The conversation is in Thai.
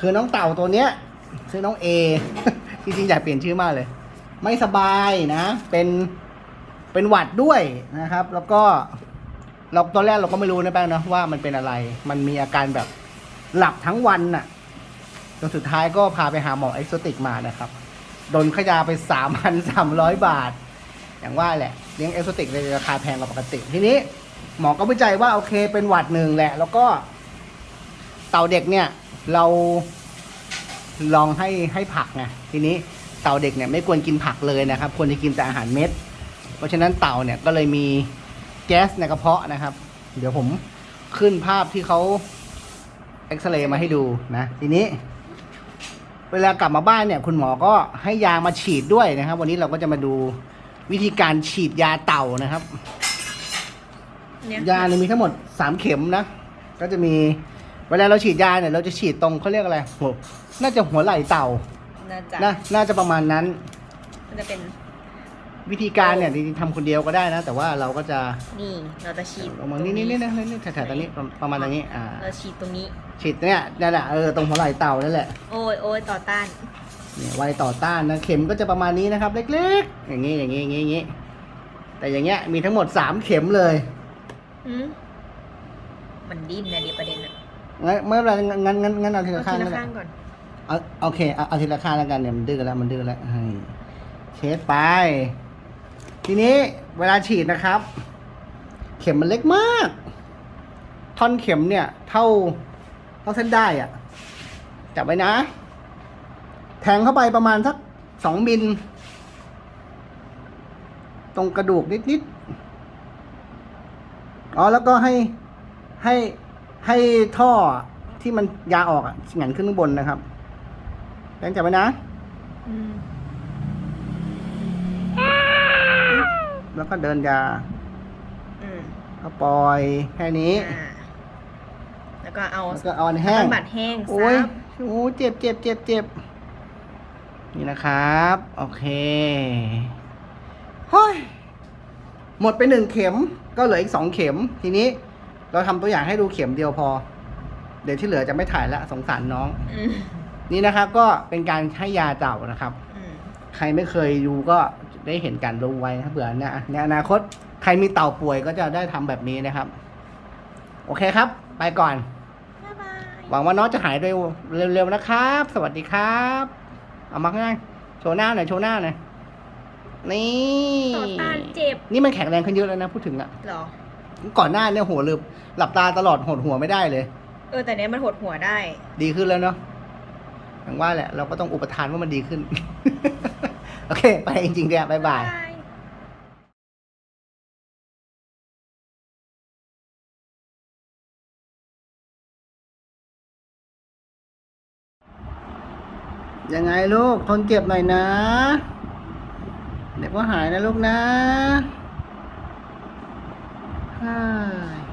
คือน้องเต่าตัวเนี้ยชื่อน้องเอจริงๆอยากเปลี่ยนชื่อมากเลย ไม่สบายนะ เป็นเป็นหวัดด้วยนะครับ แล้วก็เราตอนแรกเราก็ไม่รู้นะแป้งนะว่ามันเป็นอะไร มันมีอาการแบบหลับทั้งวันน่ะจนสุดท้ายก็พาไปหาหมอเอ็กโซติกมานะครับ โดนขยาไปสามพันสามร้อยบาท อย่างว่าแหละ เลี้ยงเอ็กโซติกเลยราคาแพงกว่าปกติ ทีนี้หมอก็วิจัยว่าโอเคเป็นหวัดหนึ่งแหละ แล้วก็เต่าเด็กเนี่ย เราลองให้ให้ผักไงทีนี้เต่าเด็กเนี่ยไม่ควรกินผักเลยนะครับควรจะกินแต่อาหารเม็ด เพราะฉะนั้นเต่าเนี่ยก็เลยมีแก๊สในกระเพาะนะครับ เดี๋ยวผมขึ้นภาพที่เขาเอ็กซเรย์มาให้ดูนะทีนี้ เวลากลับมาบ้านเนี่ยคุณหมอก็ให้ยามาฉีดด้วยนะครับ วันนี้เราก็จะมาดูวิธีการฉีดยาเต่านะครับเนี่ยยาเนี่ยมีทั้งหมดสามเข็มนะ ก็จะมี เวลาเราฉีดยาเนี่ยเราจะฉีดตรงเขาเรียกอะไรหัวน่าจะหัวไหล่เต่าน่าจะนะน่าจะประมาณนั้น มันจะเป็น วิธีการเนี่ยจริงๆทำคนเดียวก็ได้นะ แต่ว่าเราก็จะนี่เราจะฉีดลงมานี่นี่นี่นะนี่แถวๆตรงนี้ประประมาณตรงนี้อ่าเราฉีดตรงนี้ ฉีดเนี่ยนั่นแหละเออตรงหัวไหล่เต่านั่นแหละโอ้ยโอ้ยต่อต้านเนี่ยไวต่อต้านนะเข็มก็จะประมาณนี้นะครับ เล็กๆ อย่างนี้อย่างนี้อย่างนี้อย่างนี้ แต่อย่างเงี้ยมีทั้งหมดสามเข็มเลยอืมมันดิ้นนะดิประเด็นอะ งั้นไม่เป็นไรงั้นงั้นงั้นเอาทีเอาละข้างทีก็ละได้ข้างก่อนเอาโอเคเอาเอาทีละข้างแล้วกันเนี่ยมันดื้อแล้วมันดื้อแล้วให้เช็ดไป ทีนี้เวลาฉีดนะครับ เข็มมันเล็กมาก ท่อนเข็มเนี่ย เท่าเท่าเส้นได้อะจับไว้นะ แทงเข้าไปประมาณสักสองมิลตรงกระดูกนิดๆอ๋อแล้วก็ให้ให้ ให้ท่อที่มันยาออกอะหงันขึ้นข้างบนนะครับแบงค์จับไว้นะอืมแล้วก็เดินยาอืมก็ปล่อยแค่นี้อ่าแล้วก็เอาแล้วก็เอาอันแห้งน้ำบัตรแห้งโอ้ยซับโอ้เจ็บเจ็บเจ็บเจ็บนี่นะครับ โอเคเฮ้ยหมดไปหนึ่งเข็มก็เหลืออีกสองเข็มทีนี้ เราทำตัวอย่างให้ดูเข็มเดียวพอ เดี๋ยวที่เหลือจะไม่ถ่ายละสงสารน้องอืมนี่นะครับ ก็เป็นการให้ยาเต่านะครับอืมใครไม่เคยดูก็ได้เห็นการลงไว้นะครับเผื่อเนี่ยในอนาคตใครมีเต่าป่วยก็จะได้ทำแบบนี้นะครับ โอเคครับ ไปก่อนบ๊ายบายหวังว่าน้องจะหายเร็วเร็วๆนะครับ สวัสดีครับ เอามาข้างล่างโชว์หน้าหน่อยโชว์หน้าหน่อยนี่ต่อต้านเจ็บ นี่มันแข็งแรงขึ้นเยอะแล้วนะพูดถึงอะเหรอ ก่อนหน้าเนี่ยหัวลืมหลับตาตลอดหดหัวไม่ได้เลย เออแต่เนี้ยมันหดหัวได้ ดีขึ้นแล้วเนาะอย่างว่าแหละ เราก็ต้องอุปทานว่ามันดีขึ้น โอเค ไปจริงๆเดียวบ๊ายบายยังไงลูก ทนเจ็บหน่อยนะ เดี๋ยวก็หายนะลูกนะ ฮ่า